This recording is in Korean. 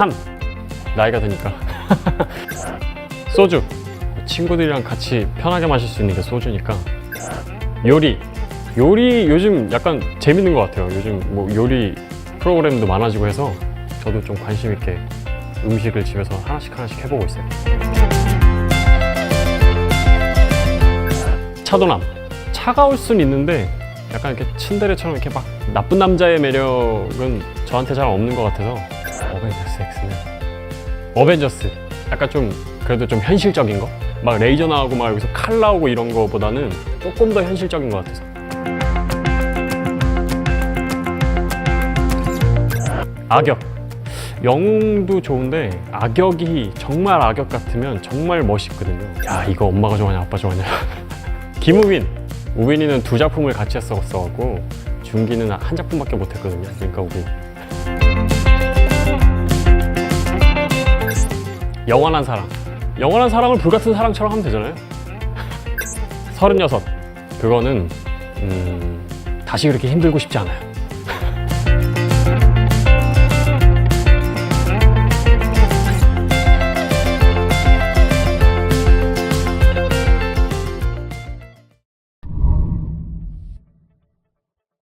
3 나이가 드니까. 소주. 친구들이랑 같이 편하게 마실 수 있는 게 소주니까. 요리. 요리 요즘 약간 재밌는 것 같아요. 요즘 뭐 요리 프로그램도 많아지고 해서 저도 좀 관심 있게 음식을 집에서 하나씩 하나씩 해보고 있어요. 차도남. 차가울 순 있는데 약간 이렇게 츤데레처럼 이렇게 막 나쁜 남자의 매력은 저한테 잘 없는 것 같아서 어벤져스 X는 어벤져스 약간 좀 그래도 좀 현실적인 거? 막 레이저 나오고 막 여기서 칼 나오고 이런 거보다는 조금 더 현실적인 것 같아서. 악역. 영웅도 좋은데 악역이 정말 악역 같으면 정말 멋있거든요. 야 이거 엄마가 좋아하냐 아빠 좋아하냐. 김우빈. 우빈이는 두 작품을 같이 했었어갖고 준기는 한 작품밖에 못했거든요. 그러니까 우빈 영원한 사랑. 영원한 사랑을 불같은 사랑처럼 하면 되잖아요. 서른여섯. 그거는 음, 다시 그렇게 힘들고 싶지 않아요